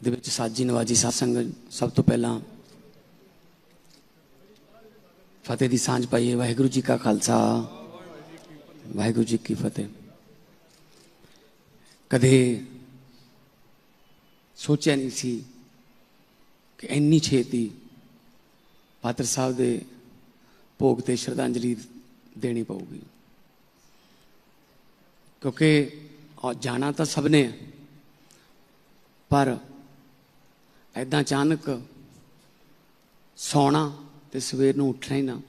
ਦੇ ਵਿੱਚ ਸਾਜੀ ਨਵਾਜੀ ਸਾਧ ਸੰਗਤ ਸਭ ਤੋਂ ਪਹਿਲਾਂ ਫਤਿਹ ਦੀ ਸਾਂਝ ਪਾਈਏ। ਵਾਹਿਗੁਰੂ ਜੀ ਕਾ ਖਾਲਸਾ, ਵਾਹਿਗੁਰੂ ਜੀ ਕੀ ਫਤਿਹ। ਕਦੇ ਸੋਚਿਆ ਨਹੀਂ ਸੀ ਕਿ ਇੰਨੀ ਛੇਤੀ ਪਾਤਰ ਸਾਹਿਬ ਦੇ ਭੋਗ ਤੇ ਸ਼ਰਧਾਂਜਲੀ ਦੇਣੀ ਪਊਗੀ। ਕਿਉਂਕਿ ਜਾਣਾ ਤਾਂ ਸਭ ਨੇ, ਪਰ ਐਦਾਂ ਅਚਾਨਕ ਸੌਣਾ ਤੇ ਸਵੇਰ ਨੂੰ ਉੱਠਣਾ ਹੀ ਨਾ।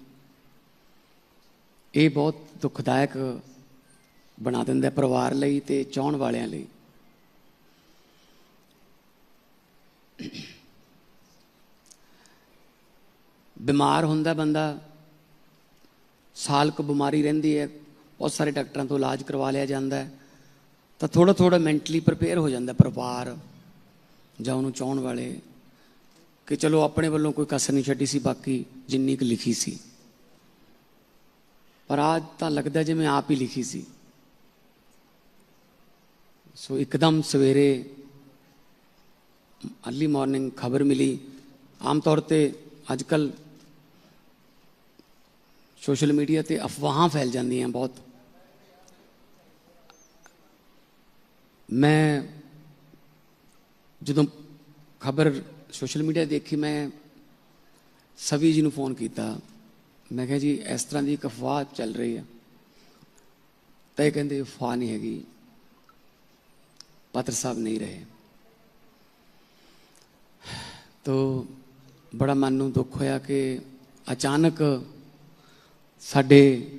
ਇਹ ਬਹੁਤ ਦੁਖਦਾਇਕ ਬਣਾ ਦਿੰਦਾ ਪਰਿਵਾਰ ਲਈ ਤੇ ਚਾਹਣ ਵਾਲਿਆਂ ਲਈ। ਬਿਮਾਰ ਹੁੰਦਾ ਬੰਦਾ ਸਾਲ ਕੁ ਬਿਮਾਰੀ ਰਹਿੰਦੀ ਹੈ, ਬਹੁਤ ਸਾਰੇ ਡਾਕਟਰਾਂ ਤੋਂ ਇਲਾਜ ਕਰਵਾ ਲਿਆ ਜਾਂਦਾ ਹੈ, ਤਾਂ ਥੋੜਾ ਥੋੜਾ ਮੈਂਟਲੀ ਪ੍ਰਪੇਅਰ ਹੋ ਜਾਂਦਾ ਪਰਿਵਾਰ। ਜਾਂ ਉਹਨੂੰ ਚਾਹਣ ਵਾਲੇ ਕਿ ਚਲੋ ਆਪਣੇ ਵੱਲੋਂ ਕੋਈ ਕਸਰ ਨਹੀਂ ਛੱਡੀ ਸੀ, ਬਾਕੀ ਜਿੰਨੀ ਕੁ ਲਿਖੀ ਸੀ। ਪਰ ਆਜ ਤਾਂ ਲੱਗਦਾ ਜਿਵੇਂ ਆਪ ਹੀ ਲਿਖੀ ਸੀ। ਸੋ ਇੱਕਦਮ ਸਵੇਰੇ ਅਰਲੀ ਮਾਰਨਿੰਗ ਖਬਰ ਮਿਲੀ। ਆਮ ਤੌਰ ਤੇ ਅੱਜ ਕੱਲ ਸੋਸ਼ਲ ਮੀਡੀਆ ਤੇ ਅਫਵਾਹਾਂ ਫੈਲ ਜਾਂਦੀਆਂ ਬਹੁਤ। ਮੈਂ ਜਦੋਂ ਖਬਰ ਸੋਸ਼ਲ ਮੀਡੀਆ ਦੇਖੀ, ਮੈਂ ਸਵੀ ਜੀ ਨੂੰ ਫੋਨ ਕੀਤਾ। ਮੈਂ ਕਿਹਾ ਜੀ, ਇਸ ਤਰ੍ਹਾਂ ਦੀ ਇੱਕ ਅਫਵਾਹ ਚੱਲ ਰਹੀ ਹੈ। ਤਾਂ ਇਹ ਕਹਿੰਦੇ, ਅਫਵਾਹ ਨਹੀਂ ਹੈਗੀ। ਪਾਤਰ ਸਾਹਿਬ ਨਹੀਂ ਰਹੇ। ਤੋ ਬੜਾ ਮਨ ਨੂੰ ਦੁੱਖ ਹੋਇਆ ਕਿ ਅਚਾਨਕ ਸਾਡੇ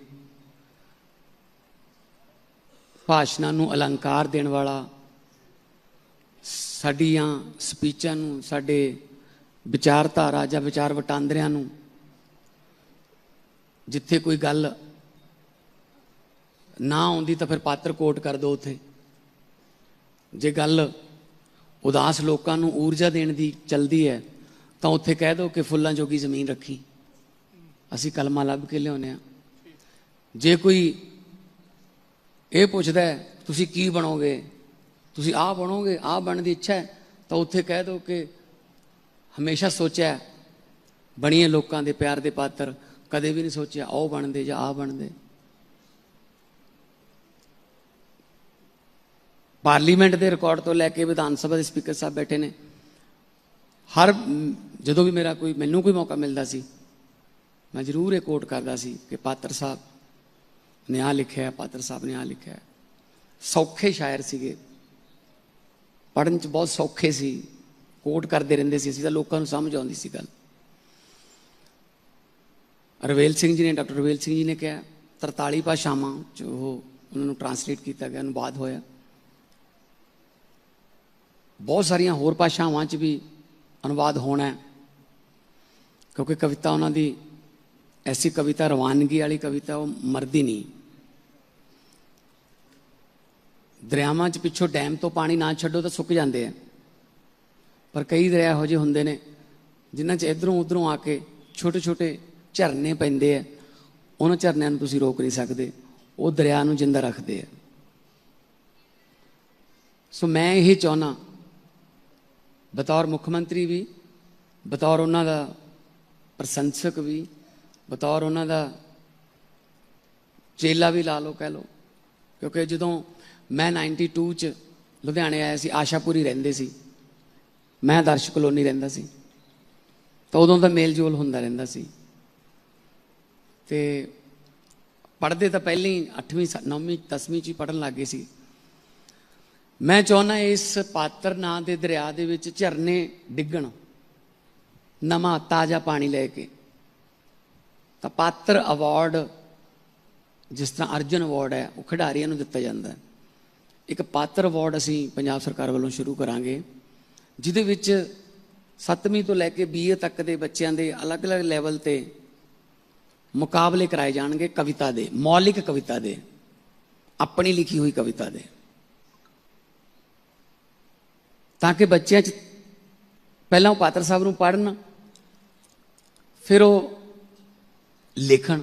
ਭਾਸ਼ਣਾਂ ਨੂੰ ਅਲੰਕਾਰ ਦੇਣ ਵਾਲਾ ਸਾਡੀਆਂ ਸਪੀਚਾਂ ਨੂੰ, ਸਾਡੇ ਵਿਚਾਰਧਾਰਾ ਜਾਂ ਵਿਚਾਰ ਵਟਾਂਦਰਿਆਂ ਨੂੰ ਜਿੱਥੇ ਕੋਈ ਗੱਲ ਨਾ ਆਉਂਦੀ ਤਾਂ ਫਿਰ ਪਾਤਰ ਕੋਟ ਕਰ ਦੋ ਉਥੇ। ਜੇ ਗੱਲ ਉਦਾਸ ਲੋਕਾਂ ਨੂੰ ਊਰਜਾ ਦੇਣ ਦੀ ਚਲਦੀ ਹੈ, ਤਾਂ ਉੱਥੇ ਕਹਿ ਦਿਓ ਕਿ ਫੁੱਲਾਂ ਜੋਗੀ ਜ਼ਮੀਨ ਰੱਖੀ। ਅਸੀਂ ਕਲਮਾ ਲੱਭ ਕੇ ਲਿਆਉਂਦੇ ਆ ਜੇ ਕੋਈ ਇਹ ਪੁੱਛਦਾ ਤੁਸੀਂ ਕੀ ਬਣੋਗੇ? ਤੁਸੀਂ ਆਹ ਬਣੋਗੇ, ਆਹ ਬਣਨ ਦੀ ਇੱਛਾ ਹੈ, ਤਾਂ ਉੱਥੇ ਕਹਿ ਦਿਓ ਕਿ ਹਮੇਸ਼ਾ ਸੋਚਿਆ ਬਣੀਏ ਲੋਕਾਂ ਦੇ ਪਿਆਰ ਦੇ ਪਾਤਰ, ਕਦੇ ਵੀ ਨਹੀਂ ਸੋਚਿਆ ਉਹ ਬਣਦੇ ਜਾਂ ਆਹ ਬਣਦੇ ਪਾਰਲੀਮੈਂਟ ਦੇ ਰਿਕਾਰਡ ਤੋਂ ਲੈ ਕੇ ਵਿਧਾਨ ਸਭਾ ਦੇ ਸਪੀਕਰ ਸਾਹਿਬ ਬੈਠੇ ਨੇ। ਹਰ, ਜਦੋਂ ਵੀ ਮੇਰਾ ਕੋਈ, ਮੈਨੂੰ ਕੋਈ ਮੌਕਾ ਮਿਲਦਾ ਸੀ, ਮੈਂ ਜ਼ਰੂਰ ਇਹ ਕੋਟ ਕਰਦਾ ਸੀ ਕਿ ਪਾਤਰ ਸਾਹਿਬ ਨੇ ਆ ਲਿਖਿਆ ਪਾਤਰ ਸਾਹਿਬ ਨੇ ਆ ਲਿਖਿਆ ਸੌਖੇ ਸ਼ਾਇਰ ਸੀਗੇ। ਪੜਨ ਚ ਬਹੁਤ ਸੌਖੇ ਸੀ ਕੋਟ ਕਰਦੇ ਰਹਿੰਦੇ ਸੀ, ਅਸੀਂ ਤਾਂ ਲੋਕਾਂ ਨੂੰ ਸਮਝ ਆਉਂਦੀ ਸੀ ਗੱਲ। ਰਵੇਲ ਸਿੰਘ ਜੀ ਨੇ, ਡਾਕਟਰ ਰਵੇਲ ਸਿੰਘ ਜੀ ਨੇ ਕਿਹਾ 43 ਭਾਸ਼ਾਵਾਂ ਚ ਉਹ ਉਹਨਾਂ ਨੂੰ ਟਰਾਂਸਲੇਟ ਕੀਤਾ ਗਿਆ, ਅਨੁਵਾਦ ਹੋਇਆ। ਬਹੁਤ ਸਾਰੀਆਂ ਹੋਰ ਭਾਸ਼ਾਵਾਂ ਚ ਵੀ ਅਨੁਵਾਦ ਹੋਣਾ ਕਿਉਂਕਿ ਕਵਿਤਾ ਉਹਨਾਂ ਦੀ, ਐਸੀ ਕਵਿਤਾ ਰਵਾਨਗੀ ਵਾਲੀ ਕਵਿਤਾ ਉਹ ਮਰਦੀ ਨਹੀਂ। ਦਰਿਆਵਾਂ 'ਚ ਪਿੱਛੋਂ ਡੈਮ ਤੋਂ ਪਾਣੀ ਨਾ ਛੱਡੋ ਤਾਂ ਸੁੱਕ ਜਾਂਦੇ ਆ। ਪਰ ਕਈ ਦਰਿਆ ਇਹੋ ਜਿਹੇ ਹੁੰਦੇ ਨੇ, ਜਿਨ੍ਹਾਂ 'ਚ ਇਧਰੋਂ ਉਧਰੋਂ ਆ ਕੇ ਛੋਟੇ ਛੋਟੇ ਝਰਨੇ ਪੈਂਦੇ ਆ। ਉਹਨਾਂ ਝਰਨਿਆਂ ਨੂੰ ਤੁਸੀਂ ਰੋਕ ਨਹੀਂ ਸਕਦੇ। ਉਹ ਦਰਿਆ ਨੂੰ ਜਿੰਦਾ ਰੱਖਦੇ ਆ। ਸੋ ਮੈਂ ਇਹ ਚਾਹਨਾ, ਬਤੌਰ ਮੁੱਖ ਮੰਤਰੀ ਵੀ, ਬਤੌਰ ਉਹਨਾਂ ਦਾ ਪ੍ਰਸ਼ੰਸਕ ਵੀ, ਬਤੌਰ ਉਹਨਾਂ ਦਾ ਚੇਲਾ ਵੀ ਲਾ ਲਓ ਕਹਿ ਲਓ। ਕਿਉਂਕਿ ਜਦੋਂ ਮੈਂ 92 ਚ ਲੁਧਿਆਣੇ ਆਇਆ ਸੀ, ਆਸ਼ਾਪੁਰੀ ਰਹਿੰਦੇ ਸੀ। ਮੈਂ ਦਰਸ਼ ਕਲੋਨੀ ਰਹਿੰਦਾ ਸੀ। ਤਾਂ ਉਦੋਂ ਦਾ ਮੇਲ ਜੋਲ ਹੁੰਦਾ ਰਹਿੰਦਾ ਸੀ। ਤੇ ਪੜ੍ਹਦੇ ਤਾਂ ਪਹਿਲਾਂ ਹੀ 8ਵੀਂ 9ਵੀਂ 10ਵੀਂ ਚ ਹੀ ਪੜਨ ਲੱਗੇ ਸੀ। ਮੈਂ ਚਾਹੁੰਦਾ ਇਸ ਪਾਤਰ ਨਾਂ ਦੇ ਦਰਿਆ ਦੇ ਵਿੱਚ ਝਰਨੇ ਡਿੱਗਣ, ਨਵਾਂ ਤਾਜ਼ਾ ਪਾਣੀ ਲੈ ਕੇ। ਤਾਂ ਪਾਤਰ ਅਵਾਰਡ ਜਿਸ ਤਰ੍ਹਾਂ ਅਰਜਨ ਅਵਾਰਡ ਹੈ, ਉਹ ਖਿਡਾਰੀਆਂ ਨੂੰ ਦਿੱਤਾ ਜਾਂਦਾ ਹੈ। ਇੱਕ ਪਾਤਰ ਅਵਾਰਡ ਅਸੀਂ ਪੰਜਾਬ ਸਰਕਾਰ ਵੱਲੋਂ ਸ਼ੁਰੂ ਕਰਾਂਗੇ, ਜਿਹਦੇ ਵਿੱਚ 7ਵੀਂ ਤੋਂ ਲੈ ਕੇ 20 ਤੱਕ ਦੇ ਬੱਚਿਆਂ ਦੇ ਅਲੱਗ-ਅਲੱਗ ਲੈਵਲ ਤੇ ਮੁਕਾਬਲੇ ਕਰਾਏ ਜਾਣਗੇ ਕਵਿਤਾ ਦੇ, ਮੌਲਿਕ ਕਵਿਤਾ ਦੇ, ਆਪਣੀ ਲਿਖੀ ਹੋਈ ਕਵਿਤਾ ਦੇ। ਤਾਂ ਕਿ ਬੱਚਿਆਂ 'ਚ ਪਹਿਲਾਂ ਉਹ ਪਾਤਰ ਸਾਹਿਬ ਨੂੰ ਪੜ੍ਹਨ, ਫਿਰ ਉਹ ਲਿਖਣ,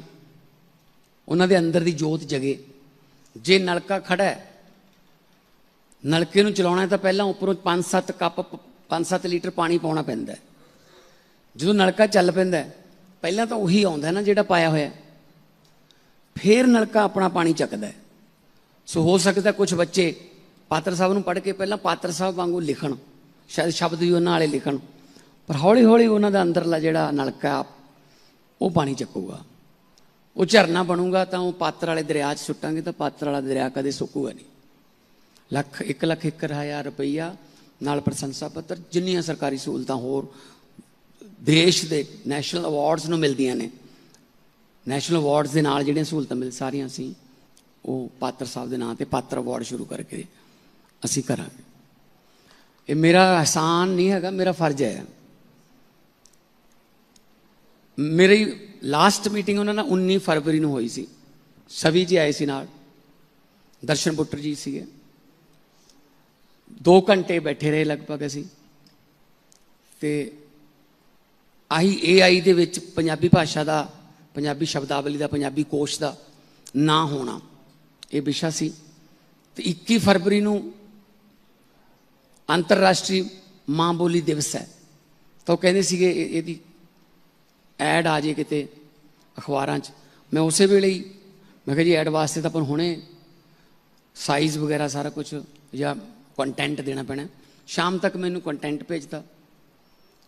ਉਹਨਾਂ ਦੇ ਅੰਦਰ ਦੀ ਜੋਤ ਜਗੇ। ਜੇ ਨਲਕਾ ਖੜਾ ਹੈ ਨਲਕੇ ਨੂੰ ਚਲਾਉਣਾ ਤਾਂ ਪਹਿਲਾਂ ਉੱਪਰੋਂ 5-7 ਕੱਪ ਪ- 5-7 ਲੀਟਰ ਪਾਣੀ ਪਾਉਣਾ ਪੈਂਦਾ ਜਦੋਂ ਨਲਕਾ ਚੱਲ ਪੈਂਦਾ ਪਹਿਲਾਂ ਤਾਂ ਉਹੀ ਆਉਂਦਾ ਨਾ ਜਿਹੜਾ ਪਾਇਆ ਹੋਇਆ ਹੈ। ਫਿਰ ਨਲਕਾ ਆਪਣਾ ਪਾਣੀ ਚੱਕਦਾ ਸੋ ਹੋ ਸਕਦਾ ਕੁਝ ਬੱਚੇ ਪਾਤਰ ਸਾਹਿਬ ਨੂੰ ਪੜ੍ਹ ਕੇ ਪਹਿਲਾਂ ਪਾਤਰ ਸਾਹਿਬ ਵਾਂਗੂ ਲਿਖਣ, ਸ਼ਾਇਦ ਸ਼ਬਦ ਵੀ ਉਹਨਾਂ ਵਾਲੇ ਲਿਖਣ, ਪਰ ਹੌਲੀ ਹੌਲੀ ਉਹਨਾਂ ਦਾ ਅੰਦਰਲਾ ਜਿਹੜਾ ਨਲਕਾ ਉਹ ਪਾਣੀ ਚੱਕੂਗਾ। ਉਹ ਝਰਨਾ ਬਣੂਗਾ ਤਾਂ ਉਹ ਪਾਤਰ ਵਾਲੇ ਦਰਿਆ 'ਚ ਸੁੱਟਾਂਗੇ ਤਾਂ ਪਾਤਰ ਵਾਲਾ ਦਰਿਆ ਕਦੇ ਸੁੱਕੂਗਾ ਨਹੀਂ। ਲੱਖ 1 ਲੱਖ 1 ਹਜ਼ਾਰ ਰੁਪਈਆ ਨਾਲ ਪ੍ਰਸ਼ੰਸਾ ਪੱਤਰ, ਜਿੰਨੀਆਂ ਸਰਕਾਰੀ ਸਹੂਲਤਾਂ ਹੋਰ ਦੇਸ਼ ਦੇ ਨੈਸ਼ਨਲ ਅਵਾਰਡਸ ਨੂੰ ਮਿਲਦੀਆਂ ਨੇ। ਨੈਸ਼ਨਲ ਅਵਾਰਡਸ ਦੇ ਨਾਲ ਜਿਹੜੀਆਂ ਸਹੂਲਤਾਂ ਮਿਲ ਸਾਰੀਆਂ ਅਸੀਂ ਉਹ ਪਾਤਰ ਸਾਹਿਬ ਦੇ ਨਾਂ ਤੇ ਪਾਤਰ ਅਵਾਰਡ ਸ਼ੁਰੂ ਕਰਕੇ ਅਸੀਂ ਕਰਾਂਗੇ। ਇਹ ਮੇਰਾ ਅਹਿਸਾਨ ਨਹੀਂ ਹੈਗਾ, ਮੇਰਾ ਫਰਜ਼ ਹੈ। ਮੇਰੀ ਲਾਸਟ ਮੀਟਿੰਗ ਉਹਨਾਂ ਨਾਲ 19 ਫਰਵਰੀ ਨੂੰ ਹੋਈ ਸੀ। ਸਵੀ ਜੀ ਆਏ ਸੀ ਨਾਲ। ਦਰਸ਼ਨ ਬੁੱਟਰ ਜੀ ਸੀਗੇ। 2 ਘੰਟੇ ਬੈਠੇ ਰਹੇ ਲਗਭਗ ਅਸੀਂ। ਤੇ ਆਹੀ ਏਆਈ ਦੇ ਵਿੱਚ ਪੰਜਾਬੀ ਭਾਸ਼ਾ ਦਾ, ਪੰਜਾਬੀ ਸ਼ਬਦਾਵਲੀ ਦਾ, ਪੰਜਾਬੀ ਕੋਸ਼ ਦਾ ਨਾ ਹੋਣਾ, ਇਹ ਵਿਸ਼ਾ ਸੀ। ਤੇ 21 ਫਰਵਰੀ ਨੂੰ ਅੰਤਰਰਾਸ਼ਟਰੀ ਮਾਂ ਬੋਲੀ ਦਿਵਸ ਹੈ। ਤਾਂ ਉਹ ਕਹਿੰਦੇ ਸੀਗੇ ਇਹ- ਇਹਦੀ ਐਡ ਆ ਜੇ ਕਿਤੇ ਅਖਬਾਰਾਂ 'ਚ। ਮੈਂ ਉਸੇ ਵੇਲੇ ਹੀ, ਮੈਂ ਕਿਹਾ ਜੀ ਐਡ ਵਾਸਤੇ ਤਾਂ ਆਪਾਂ ਹੁਣੇ ਸਾਈਜ਼ ਵਗੈਰਾ ਸਾਰਾ ਕੁਝ ਜਾਂ ਕੰਟੈਂਟ ਦੇਣਾ ਪੈਣਾ। ਸ਼ਾਮ ਤੱਕ ਮੈਨੂੰ ਕੰਟੈਂਟ ਭੇਜਦਾ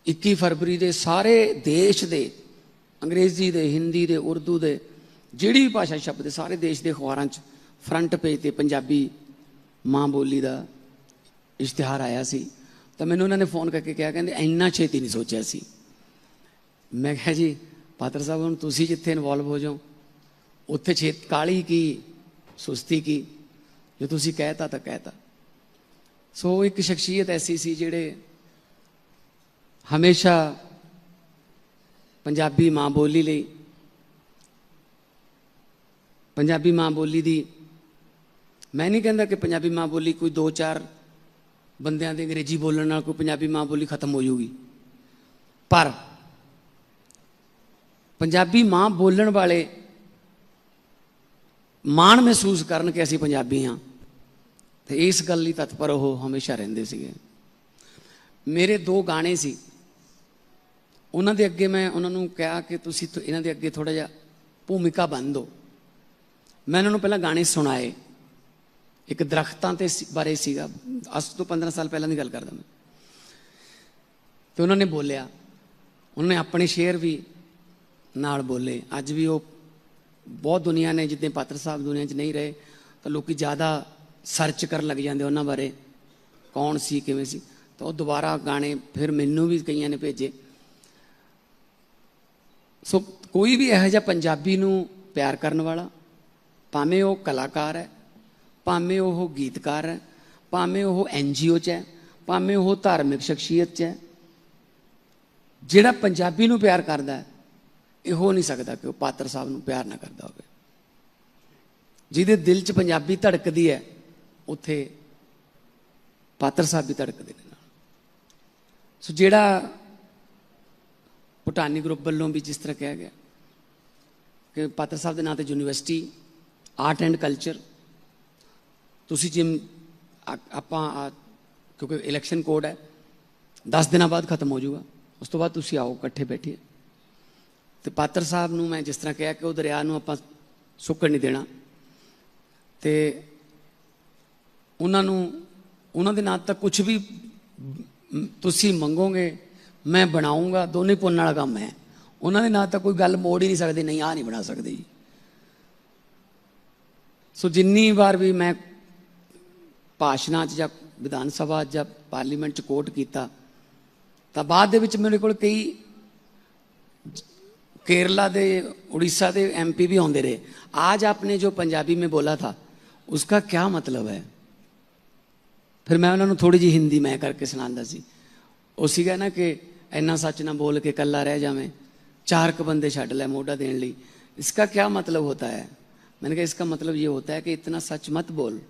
21 ਫਰਵਰੀ ਦੇ ਸਾਰੇ ਦੇਸ਼ ਦੇ, ਅੰਗਰੇਜ਼ੀ ਦੇ, ਹਿੰਦੀ ਦੇ, ਉਰਦੂ ਦੇ, ਜਿਹੜੀ ਵੀ ਭਾਸ਼ਾ ਸ਼ਬਦ ਦੇ ਸਾਰੇ ਦੇਸ਼ ਦੇ ਅਖਬਾਰਾਂ 'ਚ ਫਰੰਟ ਪੇਜ ਤੇ ਪੰਜਾਬੀ ਮਾਂ ਬੋਲੀ ਦਾ ਇਸ਼ਤਿਹਾਰ ਆਇਆ ਸੀ। ਤਾਂ ਮੈਨੂੰ ਉਹਨਾਂ ਨੇ ਫੋਨ ਕਰਕੇ ਕਿਹਾ, ਕਹਿੰਦੇ ਇੰਨਾ ਛੇਤੀ ਨਹੀਂ ਸੋਚਿਆ ਸੀ। ਮੈਂ ਕਿਹਾ ਜੀ, ਪਾਤਰ ਸਾਹਿਬ, ਹੁਣ ਤੁਸੀਂ ਜਿੱਥੇ ਇਨਵੋਲਵ ਹੋ ਜਾਓ, ਉੱਥੇ ਛੇਤ, ਕਾਲੀ ਕੀ, ਸੁਸਤੀ ਕੀ? ਜੇ ਤੁਸੀਂ ਕਹਿਤਾ ਤਾਂ ਕਹਿਤਾ। ਸੋ ਇੱਕ ਸ਼ਖਸੀਅਤ ਐਸੀ ਸੀ ਜਿਹੜੇ ਹਮੇਸ਼ਾ ਪੰਜਾਬੀ ਮਾਂ ਬੋਲੀ ਲਈ, ਪੰਜਾਬੀ ਮਾਂ ਬੋਲੀ ਦੀ, ਮੈਂ ਨਹੀਂ ਕਹਿੰਦਾ ਕਿ ਪੰਜਾਬੀ ਮਾਂ ਬੋਲੀ ਕੋਈ 2-4 ਬੰਦਿਆਂ ਦੇ ਅੰਗਰੇਜ਼ੀ ਬੋਲਣ ਨਾਲ ਕੋਈ ਪੰਜਾਬੀ ਮਾਂ ਬੋਲੀ ਖਤਮ ਹੋ ਜੂਗੀ ਪਰ ਪੰਜਾਬੀ ਮਾਂ ਬੋਲਣ ਵਾਲੇ ਮਾਣ ਮਹਿਸੂਸ ਕਰਨ ਕਿ ਅਸੀਂ ਪੰਜਾਬੀ ਹਾਂ। ਤੇ ਇਸ ਗੱਲ ਲਈ ਤਤਪਰ ਉਹ ਹਮੇਸ਼ਾ ਰਹਿੰਦੇ ਸੀਗੇ। ਮੇਰੇ ਦੋ ਗਾਣੇ ਸੀ। ਉਹਨਾਂ ਦੇ ਅੱਗੇ ਮੈਂ ਉਹਨਾਂ ਨੂੰ ਕਿਹਾ ਕਿ ਤੁਸੀਂ ਇਹਨਾਂ ਦੇ ਅੱਗੇ ਥੋੜਾ ਜਿਹਾ ਭੂਮਿਕਾ ਬੰਨ ਦਿਓ। ਮੈਂ ਉਹਨਾਂ ਨੂੰ ਪਹਿਲਾਂ ਗਾਣੇ ਸੁਣਾਏ। ਇੱਕ ਦਰਖਤਾਂ ਤੇ ਬਾਰੇ ਸੀਗਾ। ਅੱਜ ਤੋਂ 15 ਸਾਲ ਪਹਿਲਾਂ ਦੀ ਗੱਲ ਕਰਦਾ ਮੈਂ। ਤੇ ਉਹਨਾਂ ਨੇ ਬੋਲਿਆ। ਉਹਨਾਂ ਨੇ ਆਪਣੇ ਸ਼ੇਰ ਵੀ ਨਾਲ ਬੋਲੇ। ਅੱਜ ਵੀ ਉਹ ਬਹੁਤ ਦੁਨੀਆ ਨੇ, ਜਿੱਦਾਂ ਪਾਤਰ ਸਾਹਿਬ ਦੁਨੀਆ 'ਚ ਨਹੀਂ ਰਹੇ, ਤਾਂ ਲੋਕੀ ਜ਼ਿਆਦਾ ਸਰਚ ਕਰਨ ਲੱਗ ਜਾਂਦੇ ਉਹਨਾਂ ਬਾਰੇ, ਕੌਣ ਸੀ, ਕਿਵੇਂ ਸੀ। ਤਾਂ ਉਹ ਦੁਬਾਰਾ ਗਾਣੇ ਫਿਰ ਮੈਨੂੰ ਵੀ ਕਈਆਂ ਨੇ ਭੇਜੇ। ਸੋ ਕੋਈ ਵੀ ਇਹੋ ਜਿਹਾ ਪੰਜਾਬੀ ਨੂੰ ਪਿਆਰ ਕਰਨ ਵਾਲਾ, ਭਾਵੇਂ ਉਹ ਕਲਾਕਾਰ ਹੈ, ਭਾਵੇਂ ਉਹ ਗੀਤਕਾਰ ਹੈ, ਭਾਵੇਂ ਉਹ ਐਨਜੀਓ 'ਚ ਹੈ, ਭਾਵੇਂ ਉਹ ਧਾਰਮਿਕ ਸ਼ਖਸੀਅਤ 'ਚ ਹੈ, ਜਿਹੜਾ ਪੰਜਾਬੀ ਨੂੰ ਪਿਆਰ ਕਰਦਾ ਹੈ, ਇਹ ਹੋ ਨਹੀਂ ਸਕਦਾ ਕਿ ਉਹ ਪਾਤਰ ਸਾਹਿਬ ਨੂੰ ਪਿਆਰ ਨਾ ਕਰਦਾ ਹੋਵੇ। ਜਿਹਦੇ ਦਿਲ 'ਚ ਪੰਜਾਬੀ ਧੜਕਦੀ ਹੈ ਉੱਥੇ ਪਾਤਰ ਸਾਹਿਬ ਵੀ ਧੜਕਦੇ ਨੇ ਨਾਲ। ਸੋ ਜਿਹੜਾ ਭੂਟਾਨੀ ਗਰੁੱਪ ਵੱਲੋਂ ਵੀ ਜਿਸ ਤਰ੍ਹਾਂ ਕਿਹਾ ਗਿਆ ਕਿ ਪਾਤਰ ਸਾਹਿਬ ਦੇ ਨਾਂ ਤੇ ਯੂਨੀਵਰਸਿਟੀ, ਆਰਟ ਐਂਡ ਕਲਚਰ, ਤੁਸੀਂ ਜਿਮ ਆਪਾਂ ਕਿਉਂਕਿ ਇਲੈਕਸ਼ਨ ਕੋਡ ਹੈ 10 ਦਿਨਾਂ ਬਾਅਦ ਖਤਮ ਹੋ ਜਾਊਗਾ। ਉਸ ਤੋਂ ਬਾਅਦ ਤੁਸੀਂ ਆਓ, ਇਕੱਠੇ ਬੈਠੀਏ। ਤੇ ਪਾਤਰ ਸਾਹਿਬ ਨੂੰ ਮੈਂ ਜਿਸ ਤਰ੍ਹਾਂ ਕਿਹਾ ਕਿ ਉਹ ਦਰਿਆ ਨੂੰ ਆਪਾਂ ਸੁੱਕਣ ਨਹੀਂ ਦੇਣਾ। ਤੇ ਉਹਨਾਂ ਨੂੰ ਉਹਨਾਂ ਦੇ ਨਾਂ ਤੱਕ ਕੁਝ ਵੀ ਮ, ਤੁਸੀਂ ਮੰਗੋਗੇ ਮੈਂ ਬਣਾਉਂਗਾ ਦੋਨੇ ਪੁੰਨ ਵਾਲਾ ਕੰਮ ਹੈ ਉਹਨਾਂ ਦੇ ਨਾਂ ਤੱਕ ਕੋਈ ਗੱਲ ਮੋੜ ਹੀ ਨਹੀਂ ਸਕਦੇ ਨਹੀਂ ਆ ਨਹੀਂ ਬਣਾ ਸਕਦੇ ਜੀ ਸੋ ਜਿੰਨੀ ਵਾਰ ਵੀ ਮੈਂ ਭਾਸ਼ਣਾਂ 'ਚ ਜਾਂ ਵਿਧਾਨ ਸਭਾ 'ਚ ਜਾਂ ਪਾਰਲੀਮੈਂਟ 'ਚ ਕੋਟ ਕੀਤਾ ਤਾਂ ਬਾਅਦ ਦੇ ਵਿੱਚ ਮੇਰੇ ਕੋਲ ਕਈ केरला दे उड़ीसा दे एमपी भी होंदे रहे आज आपने जो पंजाबी में बोला था उसका क्या मतलब है ਫਿਰ ਮੈਂ ਉਹਨਾਂ ਨੂੰ ਥੋੜੀ ਜਿਹੀ ਹਿੰਦੀ ਮੈਂ ਕਰਕੇ ਸੁਣਾਉਂਦਾ ਸੀ ਉਹ ਸੀਗਾ ਨਾ ਕਿ ਇੰਨਾ ਸੱਚ ਨਾ ਬੋਲ ਕੇ ਕੱਲਾ ਰਹਿ ਜਾਵੇਂ ਚਾਰ ਕ ਬੰਦੇ ਛੱਡ ਲੈ ਮੋਢਾ ਦੇਣ ਲਈ इसका क्या मतलब होता है मैंने कहा इसका मतलब ये होता है कि इतना सच मत बोल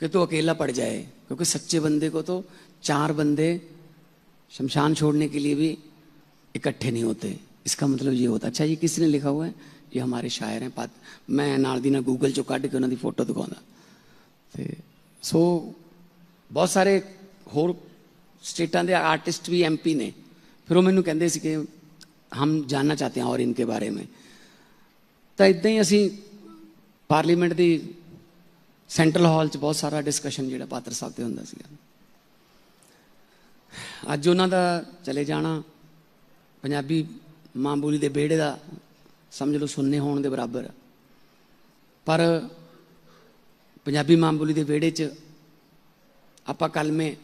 कि तू अकेला पड़ जाए क्योंकि सच्चे बंदे को तो चार बंदे शमशान छोड़ने के लिए भी इकट्ठे नहीं होते इसका मतलब ये होता अच्छा ये किसने लिखा हुआ है ये हमारे शायर हैं पात मैं ਨਾਲ ਦੀ ਨਾਲ ਗੂਗਲ ਚੋਂ ਕੱਢ ਕੇ ਉਹਨਾਂ ਦੀ ਫੋਟੋ ਦਿਖਾਉਂਦਾ ਤੇ ਸੋ ਬਹੁਤ ਸਾਰੇ ਹੋਰ ਸਟੇਟਾਂ ਦੇ ਆਰਟਿਸਟ ਵੀ ਐਮਪੀ ਨੇ। ਫਿਰ ਉਹ ਮੈਨੂੰ ਕਹਿੰਦੇ ਸੀ ਕਿ ਹਮ ਜਾਨਣਾ ਚਾਹਤੇ ਹਾਂ ਔਰ ਇਨਕੇ ਬਾਰੇ ਮੇਂ। ਤਾਂ ਇਦਾਂ ਹੀ ਅਸੀਂ ਪਾਰਲੀਮੈਂਟ ਦੀ ਸੈਂਟਰਲ ਹਾਲ 'ਚ ਬਹੁਤ ਸਾਰਾ ਡਿਸਕਸ਼ਨ ਜਿਹੜਾ ਪਾਤਰ ਸਾਹਿਬ ਤੇ ਹੁੰਦਾ ਸੀਗਾ। ਅੱਜ ਉਹਨਾਂ ਦਾ ਚਲੇ ਜਾਣਾ, ਪੰਜਾਬੀ ਮਾਂ ਬੋਲੀ ਦੇ ਵਿਹੜੇ ਦਾ ਸਮਝ ਲਓ ਸੁੰਨੇ ਹੋਣ ਦੇ ਬਰਾਬਰ। ਪਰ ਪੰਜਾਬੀ ਮਾਂ ਬੋਲੀ ਦੇ ਵਿਹੜੇ 'ਚ ਆਪਾਂ ਕਲਮੇ,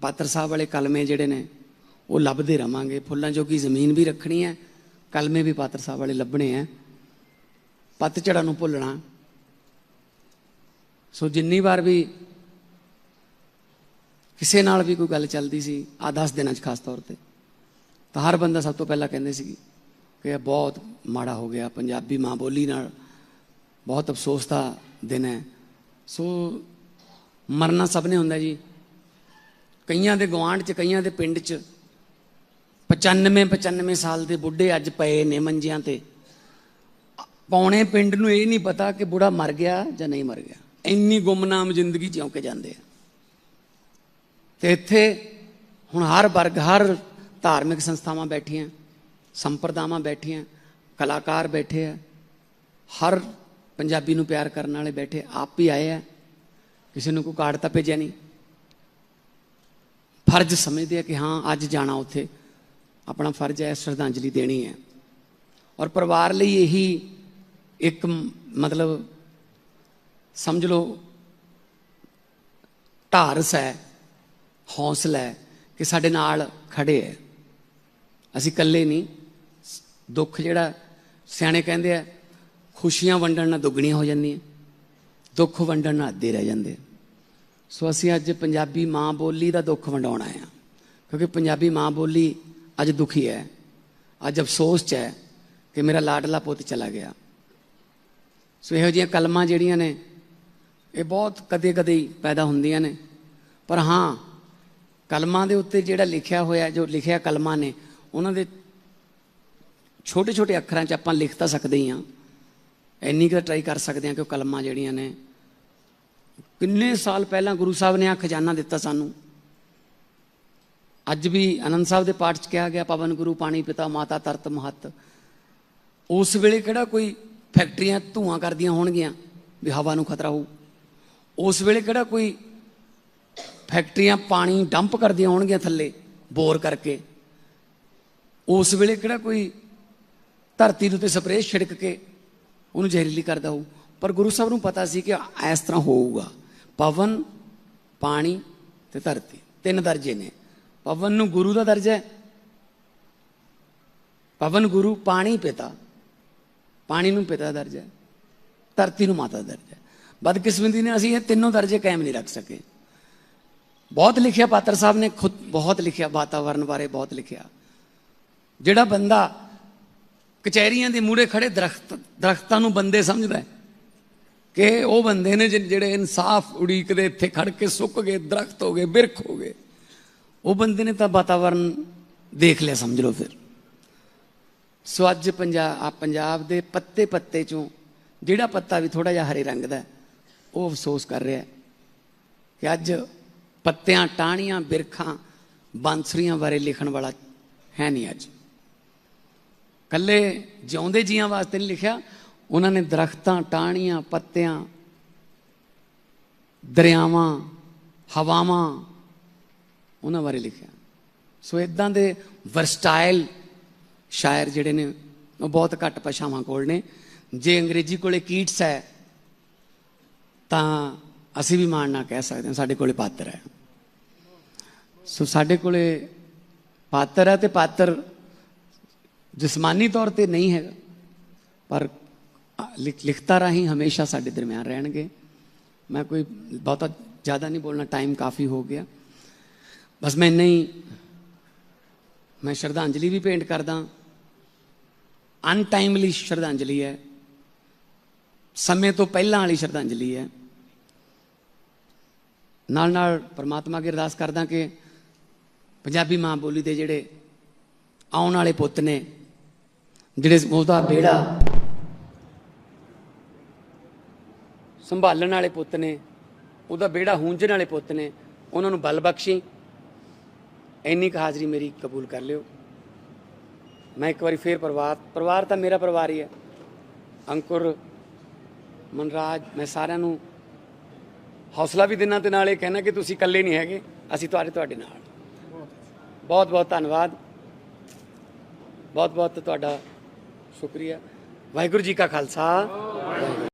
ਪਾਤਰ ਸਾਹਿਬ ਵਾਲੇ ਕਲਮੇ ਜਿਹੜੇ ਨੇ, ਉਹ ਲੱਭਦੇ ਰਵਾਂਗੇ। ਫੁੱਲਾਂ ਜੋਗੀ ਜ਼ਮੀਨ ਵੀ ਰੱਖਣੀ ਹੈ, ਕਲਮੇ ਵੀ ਪਾਤਰ ਸਾਹਿਬ ਵਾਲੇ ਲੱਭਣੇ ਆ ਪਤਝੜਾਂ ਨੂੰ ਭੁੱਲਣਾ। ਸੋ ਜਿੰਨੀ ਵਾਰ ਵੀ ਕਿਸੇ ਨਾਲ ਵੀ ਕੋਈ ਗੱਲ ਚੱਲਦੀ ਸੀ ਆ 10 ਦਿਨਾਂ 'ਚ ਖਾਸ ਤੌਰ ਤੇ, ਤਾਂ ਹਰ ਬੰਦਾ ਸਭ ਤੋਂ ਪਹਿਲਾਂ ਕਹਿੰਦੇ ਸੀ ਕਿ ਇਹ ਬਹੁਤ ਮਾੜਾ ਹੋ ਗਿਆ। ਪੰਜਾਬੀ ਮਾਂ ਬੋਲੀ ਨਾਲ ਬਹੁਤ ਅਫਸੋਸ ਦਾ ਦਿਨ ਹੈ। ਸੋ ਮਰਨਾ ਸਭ ਨੇ ਹੁੰਦਾ ਜੀ। ਕਈਆਂ ਦੇ ਗਵਾਂਢ 'ਚ, ਕਈਆਂ ਦੇ ਪਿੰਡ 'ਚ। 95 95 ਸਾਲ ਦੇ ਬੁੱਢੇ ਅੱਜ ਪਏ ਨੇ ਮੰਜਿਆਂ ਤੇ। ਪੌਣੇ ਪਿੰਡ ਨੂੰ ਇਹ ਨਹੀਂ ਪਤਾ ਕਿ ਬੁੜਾ ਮਰ ਗਿਆ ਜਾਂ ਨਹੀਂ ਮਰ ਗਿਆ। ਇੰਨੀ ਗੁੰਮਨਾਮ ਜ਼ਿੰਦਗੀ ਜਿਉਂ ਕੇ ਜਾਂਦੇ ਆ। ਤੇ ਇੱਥੇ ਹੁਣ ਹਰ ਵਰਗ, ਹਰ ਧਾਰਮਿਕ ਸੰਸਥਾਵਾਂ ਬੈਠੀਆਂ, ਸੰਪਰਦਾਵਾਂ ਬੈਠੀਆਂ, ਕਲਾਕਾਰ ਬੈਠੇ ਆ। ਹਰ ਪੰਜਾਬੀ ਨੂੰ ਪਿਆਰ ਕਰਨ ਵਾਲੇ ਬੈਠੇ, ਆਪ ਹੀ ਆਏ ਆ। ਕਿਸੇ ਨੂੰ ਕੋਈ ਕਾਰਡ ਤਾਂ ਭੇਜਿਆ ਨਹੀਂ। ਫਰਜ਼ ਸਮਝਦੇ ਆ ਕਿ ਹਾਂ, ਅੱਜ ਜਾਣਾ ਉੱਥੇ। ਆਪਣਾ ਫਰਜ਼ ਹੈ, ਸ਼ਰਧਾਂਜਲੀ ਦੇਣੀ ਹੈ। ਔਰ ਪਰਿਵਾਰ ਲਈ ਇਹੀ ਇੱਕ ਮਤਲਬ ਸਮਝ ਲਓ, ਢਾਰਸ ਹੈ, ਹੌਸਲਾ ਹੈ ਕਿ ਸਾਡੇ ਨਾਲ ਖੜੇ ਹੈ। ਅਸੀਂ ਇਕੱਲੇ ਨਹੀਂ। ਦੁੱਖ ਜਿਹੜਾ ਸਿਆਣੇ ਕਹਿੰਦੇ ਆ, ਖੁਸ਼ੀਆਂ ਵੰਡਣ ਨਾਲ ਦੁੱਗਣੀਆਂ ਹੋ ਜਾਂਦੀਆਂ। ਦੁੱਖ ਵੰਡਣ ਨਾਲ ਅੱਧੇ ਰਹਿ ਜਾਂਦੇ ਆ। ਸੋ ਅਸੀਂ ਅੱਜ ਪੰਜਾਬੀ ਮਾਂ ਬੋਲੀ ਦਾ ਦੁੱਖ ਵੰਡਾਉਣਾ ਆ ਕਿਉਂਕਿ ਪੰਜਾਬੀ ਮਾਂ ਬੋਲੀ ਅੱਜ ਦੁਖੀ ਹੈ। ਅੱਜ ਅਫਸੋਸ ਚ ਹੈ ਕਿ ਮੇਰਾ ਲਾਡਲਾ ਪੁੱਤ ਚਲਾ ਗਿਆ। ਸੋ ਇਹੋ ਜਿਹੀਆਂ ਕਲਮਾਂ ਜਿਹੜੀਆਂ ਨੇ, ਇਹ ਬਹੁਤ ਕਦੇ-ਕਦੇ ਹੀ ਪੈਦਾ ਹੁੰਦੀਆਂ ਨੇ। ਪਰ ਹਾਂ, ਕਲਮਾਂ ਦੇ ਉੱਤੇ ਜਿਹੜਾ ਲਿਖਿਆ ਹੋਇਆ, ਜੋ ਲਿਖਿਆ ਕਲਮਾਂ ਨੇ, ਉਹਨਾਂ ਦੇ ਛੋਟੇ-ਛੋਟੇ ਅੱਖਰਾਂ 'ਚ ਆਪਾਂ ਲਿਖ ਤਾਂ ਸਕਦੇ ਹੀ ਹਾਂ। ਇੰਨੀ ਕੁ ਟਰਾਈ ਕਰ ਸਕਦੇ ਹਾਂ ਕਿ ਉਹ ਕਲਮਾਂ ਜਿਹੜੀਆਂ ਨੇ ਕਿੰਨੇ ਸਾਲ ਪਹਿਲਾਂ ਗੁਰੂ ਸਾਹਿਬ ਨੇ ਆ ਖਜ਼ਾਨਾ ਦਿੱਤਾ ਸਾਨੂੰ? ਅੱਜ ਵੀ ਆਨੰਦ ਸਾਹਿਬ ਦੇ ਪਾਠ 'ਚ ਕਿਹਾ ਗਿਆ, ਪਵਨ ਗੁਰੂ, ਪਾਣੀ ਪਿਤਾ, ਮਾਤਾ ਤਰਤ ਮਹਤ। ਉਸ ਵੇਲੇ ਕਿਹੜਾ ਕੋਈ ਫੈਕਟਰੀਆਂ ਧੂਆਂ ਕਰਦੀਆਂ ਹੋਣਗੀਆਂ ਵੀ ਹਵਾ ਨੂੰ ਖਤਰਾ ਹੋਊ? ਉਸ ਵੇਲੇ ਕਿਹੜਾ ਕੋਈ ਫੈਕਟਰੀਆਂ ਪਾਣੀ ਡੰਪ ਕਰਦੀਆਂ ਹੋਣਗੀਆਂ ਥੱਲੇ, ਬੋਰ ਕਰਕੇ? ਉਸ ਵੇਲੇ ਕਿਹੜਾ ਕੋਈ ਧਰਤੀ ਦੇ ਉੱਤੇ ਸਪਰੇਅ ਛਿੜਕ ਕੇ ਉਹਨੂੰ ਜ਼ਹਿਰੀਲੀ ਕਰਦਾ ਹੋਊ? ਪਰ ਗੁਰੂ ਸਾਹਿਬ ਨੂੰ ਪਤਾ ਸੀ ਕਿ ਇਸ ਤਰ੍ਹਾਂ ਹੋਊਗਾ। ਪਵਨ, ਪਾਣੀ ਤੇ ਧਰਤੀ। ਤਿੰਨ ਦਰਜੇ ਨੇ। ਪਵਨ ਨੂੰ ਗੁਰੂ ਦਾ ਦਰਜਾ ਹੈ। ਪਵਨ ਗੁਰੂ ਪਾਣੀ ਪਿਤਾ। ਪਾਣੀ ਨੂੰ ਪਿਤਾ ਦਾ ਦਰਜਾ ਹੈ। ਧਰਤੀ ਨੂੰ ਮਾਤਾ ਦਾ ਦਰਜਾ ਹੈ। ਬਦਕਿਸਮਤੀ ਨੇ ਅਸੀਂ ਇਹ ਤਿੰਨੋਂ ਦਰਜੇ ਕਾਇਮ ਨਹੀਂ ਰੱਖ ਸਕੇ। ਬਹੁਤ ਲਿਖਿਆ ਪਾਤਰ ਸਾਹਿਬ ਨੇ, ਖੁਦ ਬਹੁਤ ਲਿਖਿਆ ਵਾਤਾਵਰਣ ਬਾਰੇ ਬਹੁਤ ਲਿਖਿਆ। ਜਿਹੜਾ ਬੰਦਾ ਕਚਹਿਰੀਆਂ ਦੇ ਮੂਹਰੇ ਖੜੇ ਦਰਖਤ, ਦਰਖਤਾਂ ਨੂੰ ਬੰਦੇ ਸਮਝਦਾ ਹੈ। ਕਿ ਉਹ ਬੰਦੇ ਨੇ ਜਿ- ਜਿਹੜੇ ਇਨਸਾਫ ਉਡੀਕਦੇ, ਇੱਥੇ ਖੜ ਕੇ ਸੁੱਕ ਗਏ, ਦਰਖਤ ਹੋ ਗਏ, ਬਿਰਖ ਹੋ ਗਏ। ਉਹ ਬੰਦੇ ਨੇ ਤਾਂ ਵਾਤਾਵਰਨ ਦੇਖ ਲਿਆ, ਸਮਝ ਲਓ ਫਿਰ। ਸੋ ਅੱਜ ਪੰਜਾਬ ਪੰਜਾਬ ਦੇ ਪੱਤੇ ਪੱਤੇ ਚੋਂ ਜਿਹੜਾ ਪੱਤਾ ਵੀ ਥੋੜਾ ਜਿਹਾ ਹਰੇ ਰੰਗ ਦਾ ਉਹ ਅਫਸੋਸ ਕਰ ਰਿਹਾ ਕਿ ਅੱਜ ਪੱਤਿਆਂ, ਟਾਹਣੀਆਂ, ਬਿਰਖਾਂ, ਬਾਂਸਰੀਆਂ ਬਾਰੇ ਲਿਖਣ ਵਾਲਾ ਹੈ ਨਹੀਂ ਅੱਜ। ਕੱਲੇ ਜਿਉਂਦੇ ਜੀਆਂ ਵਾਸਤੇ ਨਹੀਂ ਲਿਖਿਆ ਉਹਨਾਂ ਨੇ ਦਰਖਤਾਂ, ਟਾਹਣੀਆਂ, ਪੱਤਿਆਂ, ਦਰਿਆਵਾਂ, ਹਵਾਵਾਂ, ਉਹਨਾਂ ਬਾਰੇ ਲਿਖਿਆ। ਸੋ ਇਦਾਂ ਦੇ ਵਰਸਟਾਈਲ ਸ਼ਾਇਰ ਜਿਹੜੇ ਨੇ, ਉਹ ਬਹੁਤ ਘੱਟ ਭਾਸ਼ਾਵਾਂ ਕੋਲ ਨੇ। ਜੇ ਅੰਗਰੇਜ਼ੀ ਕੋਲੇ ਕੀਟਸ ਹੈ, ਤਾਂ ਅਸੀਂ ਵੀ ਮਾਣ ਨਾ ਕਹਿ ਸਕਦੇ ਹਾਂ, ਸਾਡੇ ਕੋਲੇ ਪਾਤਰ ਹੈ। ਸੋ ਸਾਡੇ ਕੋਲੇ ਪਾਤਰ ਹੈ ਤੇ ਪਾਤਰ ਜਿਸਮਾਨੀ ਤੌਰ ਤੇ ਨਹੀਂ ਹੈਗਾ, ਪਰ ਲਿਖਤਾ ਰਾਹੀਂ ਹਮੇਸ਼ਾ ਸਾਡੇ ਦਰਮਿਆਨ ਰਹਿਣਗੇ। ਮੈਂ ਕੋਈ ਬਹੁਤਾ ਜ਼ਿਆਦਾ ਨਹੀਂ ਬੋਲਣਾ ਟਾਈਮ ਕਾਫੀ ਹੋ ਗਿਆ। ਬਸ ਮੈਂ ਇੰਨਾ ਹੀ, ਮੈਂ ਸ਼ਰਧਾਂਜਲੀ ਵੀ ਭੇਂਟ ਕਰਦਾ। ਅਨਟਾਈਮਲੀ ਸ਼ਰਧਾਂਜਲੀ ਹੈ। ਸਮੇਂ ਤੋਂ ਪਹਿਲਾਂ ਵਾਲੀ ਸ਼ਰਧਾਂਜਲੀ ਹੈ। ਨਾਲ ਨਾਲ ਪਰਮਾਤਮਾ ਅੱਗੇ ਅਰਦਾਸ ਕਰਦਾ ਕਿ ਪੰਜਾਬੀ ਮਾਂ ਬੋਲੀ ਦੇ ਜਿਹੜੇ ਆਉਣ ਵਾਲੇ ਪੁੱਤ ਨੇ, ਜਿਹੜੇ ਉਹਦਾ ਬੇੜਾ ਸੰਭਾਲਣ ਵਾਲੇ ਪੁੱਤ ਨੇ, ਉਹਦਾ ਬੇੜਾ ਹੂੰਝਣ ਵਾਲੇ ਪੁੱਤ ਨੇ, ਉਹਨਾਂ ਨੂੰ ਬਲ ਬਖਸ਼ੀ। ਇੰਨੀ ਕੁ ਹਾਜ਼ਰੀ ਮੇਰੀ ਕਬੂਲ ਕਰ ਲਿਓ। ਮੈਂ ਇੱਕ ਵਾਰੀ ਫੇਰ ਪਰਿਵਾਰ ਪਰਿਵਾਰ ਤਾਂ ਮੇਰਾ ਪਰਿਵਾਰ ਹੀ ਹੈ। ਅੰਕੁਰ, ਮਨਰਾਜ, ਮੈਂ ਸਾਰਿਆਂ ਨੂੰ ਹੌਸਲਾ ਵੀ ਦਿਨਾਂ ਤੇ ਨਾਲ ਇਹ ਕਹਿਣਾ ਕਿ ਤੁਸੀਂ ਇਕੱਲੇ ਨਹੀਂ ਹੈਗੇ, ਅਸੀਂ ਤੁਹਾਡੇ ਤੁਹਾਡੇ ਨਾਲ। ਬਹੁਤ ਬਹੁਤ ਧੰਨਵਾਦ। ਬਹੁਤ ਬਹੁਤ ਤੁਹਾਡਾ ਸ਼ੁਕਰੀਆ। ਵਾਹਿਗੁਰੂ ਜੀ ਕਾ ਖਾਲਸਾ।